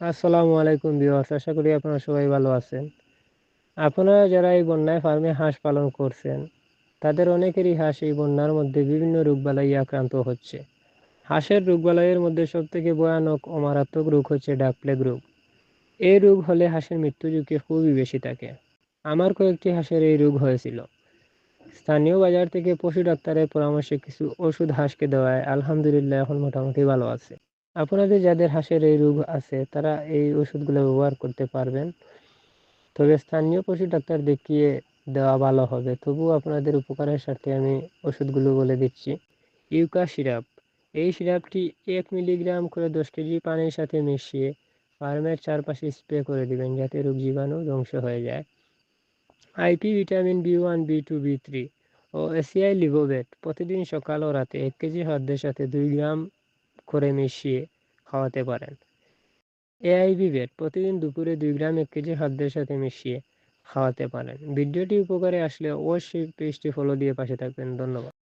আসসালামু আলাইকুম ভিউয়ার্স, আশা করি আপনারা সবাই ভালো আছেন। আপনারা যারা এই বন্যায় ফার্মে হাঁস পালন করছেন, তাদের অনেকেরই হাঁস এই বন্যার মধ্যে বিভিন্ন রোগবালাই আক্রান্ত হচ্ছে। হাঁসের রোগবালাইয়ের মধ্যে সবথেকে ভয়ানক ও মারাত্মক রোগ হচ্ছে ডাক প্লেগ রোগ। এই রোগ হলে হাঁসের মৃত্যু ঝুঁকি খুবই বেশি থাকে। আমার কয়েকটি হাঁসের এই রোগ হয়েছিল। স্থানীয় বাজার থেকে পশু ডাক্তারের পরামর্শে কিছু ওষুধ হাঁসকে দেওয়ায় আলহামদুলিল্লাহ এখন মোটামুটি ভালো আছে। আপনাদের যাদের হাঁসের এই রোগ আছে, তারা এই ওষুধগুলো ব্যবহার করতে পারবেন। তবে স্থানীয় পশু ডাক্তার দেখিয়ে দেওয়া ভালো হবে। তবুও আপনাদের উপকারের স্বার্থে আমি ওষুধগুলো বলে দিচ্ছি। ইউকা সিরাপ। এই সিরাপটি এক মিলিগ্রাম করে দশ কেজি পানির সাথে মিশিয়ে ফার্মের চারপাশে স্প্রে করে দিবেন, যাতে রোগ জীবাণু ধ্বংস হয়ে যায়। IP vitamin B one, B two, B three ও এসিআই লিভোভেট প্রতিদিন সকাল ও রাতে এক কেজি খাদ্যের সাথে দুই গ্রাম করে মিশিয়ে খাওয়াতে পারেন। এআইবি বেড প্রতিদিন দুপুরে দুই গ্রাম এক কেজি খাদ্যের সাথে মিশিয়ে খাওয়াতে পারেন। ভিডিওটি উপকারে আসলে অবশ্যই পেজটি ফলো দিয়ে পাশে থাকবেন। ধন্যবাদ।